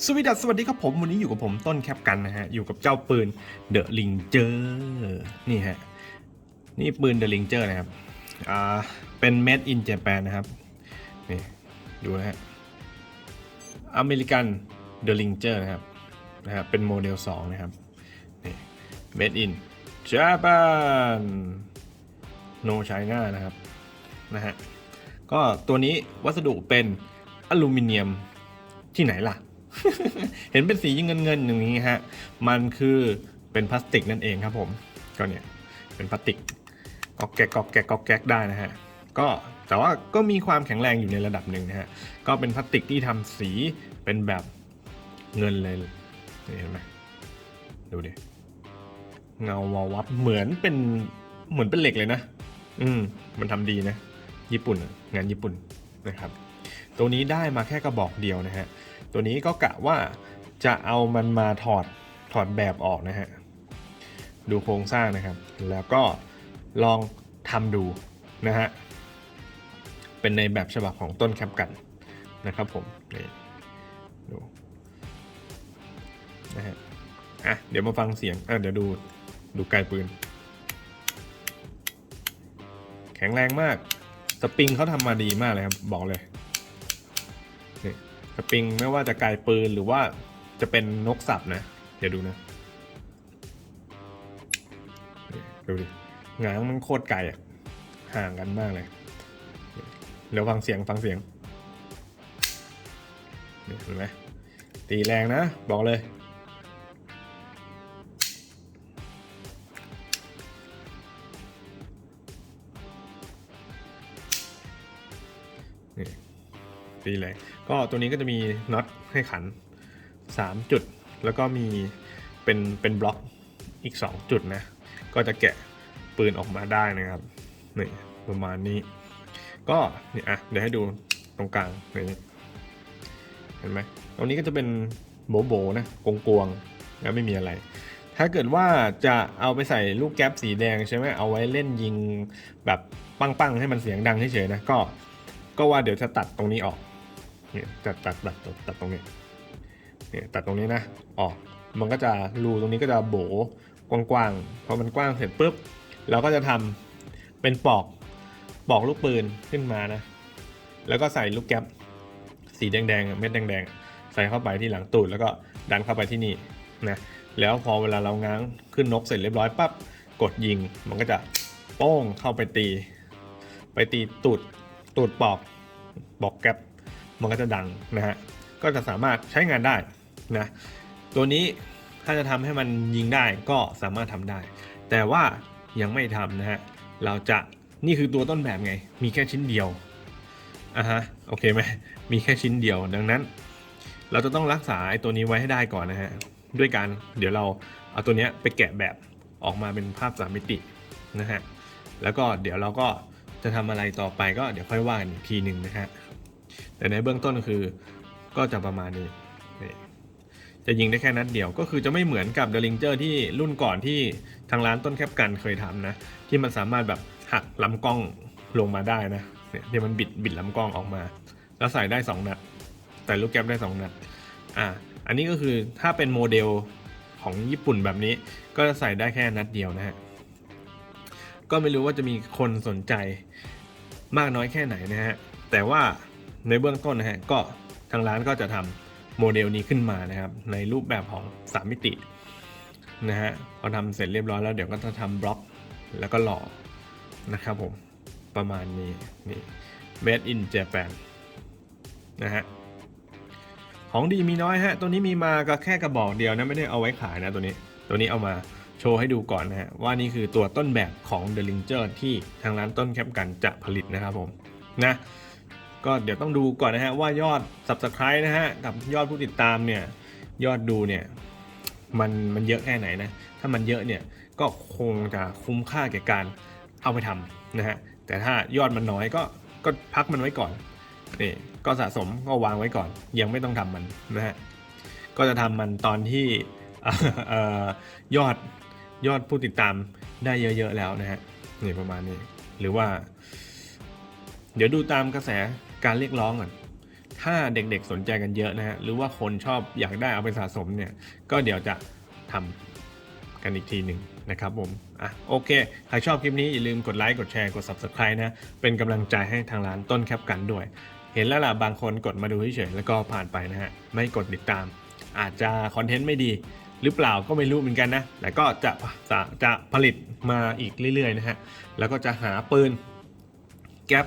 สวัสดีครับสวัสดีครับผมวันนี้อยู่กับผมต้นแคปกันนะฮะ อยู่กับเจ้าปืนเดอะลิงเจอร์นี่ฮะ นี่ปืนเดอะลิงเจอร์นะครับ อ่า เป็น made in Japan นะครับ นี่ ดูนะฮะอเมริกันเดอะลิงเจอร์นะครับนะฮะเป็นโมเดล 2 นะครับ นี่ made in Japan no China นะครับ นะฮะ ก็ตัวนี้วัสดุเป็นอลูมิเนียมที่ไหนล่ะ เห็นเป็นสีเงินเงินอย่างนี้ฮะ มันคือเป็นพลาสติกนั่นเองครับผม ก็เนี่ยเป็นพลาสติกกอกแกกกอกแกกกอกแกกได้นะฮะ ก็แต่ว่าก็มีความแข็งแรงอยู่ในระดับหนึ่งนะฮะ ก็เป็นพลาสติกที่ทำสีเป็นแบบเงินเลยเห็นไหมดูดิ เงาวาวับเหมือนเป็นเหมือนเป็นเหล็กเลยนะ อืม มันทำดีนะ ญี่ปุ่น งานญี่ปุ่นนะครับ ตัวนี้ได้มาแค่กระบอกเดียวนะฮะ ตัวนี้ก็กะว่าจะเอามันมาถอดถอดแบบออกนะฮะ ดูโครงสร้างนะครับ แล้วก็ลองทำดูนะฮะ เป็นในแบบฉบับของต้นแคปกันนะครับผม นี่ดูนะฮะ อะ เดี๋ยวมาฟังเสียงอะเดี๋ยวดูดูไกลปืน แข็งแรงมาก สปริงเขาทำมาดีมากเลยครับ บอกเลย สปริงไม่ว่าจะไกลปืนหรือว่าจะเป็นนกสับนะ เดี๋ยวดูนะ ดูดิงางมันโคตรไกลอะ ห่างกันมากเลย เดี๋ยวฟังเสียงฟังเสียงเห็นไหมตีแรงนะ บอกเลย ตีเลยก็ตัวนี้ก็จะมีน็อตให้ขัน 3 จุด แล้วก็มีเป็นเป็นบล็อกอีก 2 จุดนะ ก็จะแกะปืนออกมาได้นะครับนี่ประมาณนี้ ก็นี่อะเดี๋ยวให้ดูตรงกลางนี่เห็นไหมตรงนี้ก็จะเป็นโบโบนะกงกวงแล้วไม่มีอะไร ถ้าเกิดว่าจะเอาไปใส่ลูกแก๊ปสีแดงใช่ไหมเอาไว้เล่นยิงแบบปังๆให้มันเสียงดังเฉยๆนะก็ก็ว่าเดี๋ยวจะตัดตรงนี้ออก เนี่ยตัดตัดตัดตัดตัดตรงนี้เนี่ยตัดตรงนี้นะออกมันก็จะรูตรงนี้ก็จะโบกว้างๆพอมันกว้างเสร็จปุ๊บเราก็จะทำเป็นปอกปอกลูกปืนขึ้นมานะ แล้วก็ใส่ลูกแก๊ปสีแดงๆเม็ดแดงๆ ใส่เข้าไปที่หลังตูดแล้วก็ดันเข้าไปที่นี่นะแล้วพอเวลาเราง้างขึ้นนกเสร็จเรียบร้อยปั๊บกดยิงมันก็จะโป้งเข้าไปตี ไปตีตูดตูดปอกบอกแก๊ป มันก็จะดังนะฮะก็จะสามารถใช้งานได้นะตัวนี้ถ้าจะทำให้มันยิงได้ก็สามารถทำได้ แต่ว่ายังไม่ทำนะฮะเราจะนี่คือตัวต้นแบบไง มีแค่ชิ้นเดียวอะฮะโอเคไหมมีแค่ชิ้นเดียวดังนั้น เราจะต้องรักษาไอ้ตัวนี้ไว้ให้ได้ก่อนนะฮะด้วยการเดี๋ยวเราเอาตัวนี้ไปแกะแบบออกมาเป็นภาพสามมิตินะฮะแล้วก็เดี๋ยวเราก็จะทำอะไรต่อไปก็เดี๋ยวค่อยว่ากันอีกทีหนึ่งนะฮะ แต่ในเบื้องต้นคือก็จะประมาณนี้นี่จะยิงได้แค่นัดเดียวก็คือจะไม่เหมือนกับเดลิงเจอร์ที่รุ่นก่อนที่ทางร้านต้นแคปกันเคยทำนะ ที่มันสามารถแบบหักลำกล้องลงมาได้นะเนี่ยที่มันบิดบิดลำกล้องออกมา แล้วใส่ได้ 2 นัด แต่ลูกแก๊ปได้ 2 นัดอ่าอันนี้ก็คือถ้าเป็นโมเดลของญี่ปุ่นแบบนี้ ก็จะใส่ได้แค่นัดเดียวนะฮะก็ไม่รู้ว่าจะมีคนสนใจมากน้อยแค่ไหนนะฮะแต่ว่า ในเบื้องต้นนะฮะก็ทางร้านก็จะทำโมเดลนี้ขึ้นมานะครับ ในรูปแบบของ 3 มิตินะฮะพอทำเสร็จเรียบร้อยแล้วเดี๋ยวก็จะทำบล็อกแล้วก็หล่อนะครับผมประมาณนี้นี่ made in Japan นะฮะของดีมีน้อยฮะ ตัวนี้มีมาก็แค่กระบอกเดียวนะไม่ได้เอาไว้ขายนะตัวนี้ ตัวนี้เอามาโชว์ให้ดูก่อนนะฮะ ว่านี่คือตัวต้นแบบของ The Linger ที่ทางร้านต้นแคปกันจะผลิตนะครับผมนะ ก็เดี๋ยวต้องดูก่อนนะฮะว่ายอด Subscribe นะฮะกับยอดผู้ติดตามเนี่ยยอดดูเนี่ยมันมันเยอะแค่ไหนนะถ้ามันเยอะเนี่ยก็คงจะคุ้มค่าแก่การเอาไปทำนะฮะแต่ถ้ายอดมันน้อยก็ก็พักมันไว้ก่อนนี่ก็สะสมก็วางไว้ก่อน ยังไม่ต้องทำมันนะฮะก็จะทำมันตอนที่อยอดยอดผู้ติดตามได้เยอะๆแล้วนะฮะนี่ประมาณนี้หรือว่า เดี๋ยวดูตามกระแส การเรียกร้องก่อนถ้าเด็กๆสนใจกันเยอะนะฮะหรือว่าคนชอบอยากได้เอาไปสะสมเนี่ย ก็เดี๋ยวจะทำกันอีกทีหนึ่งนะครับผมอะโอเค ใครชอบคลิปนี้ อย่าลืมกดไลค์กดแชร์กด Subscribe นะ เป็นกำลังใจให้ทางร้านต้นแคปกันด้วย เห็นแล้วล่ะบางคนกดมาดูเฉยๆแล้วก็ผ่านไปนะฮะ ไม่กดติดตาม อาจจะคอนเทนต์ไม่ดี หรือเปล่าก็ไม่รู้เหมือนกันนะ แต่ก็จะจะจะผลิตมาอีกเรื่อยๆนะฮะแล้วก็จะหาปืนแก๊ป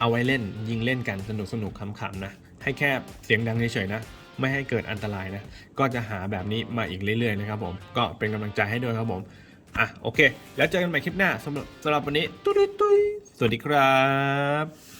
เอาไว้เล่นยิงเล่นกันสนุกสนุกๆขำๆนะให้แค่เสียงดังเฉยๆนะไม่ให้เกิดอันตรายนะ ก็จะหาแบบนี้มาอีกเรื่อยๆนะครับผม ก็เป็นกำลังใจให้ด้วยครับผม อะโอเค แล้วเจอกันใหม่คลิปหน้าสำหรับสำหรับวันนี้ตุ้ยตุ้ยสวัสดีครับ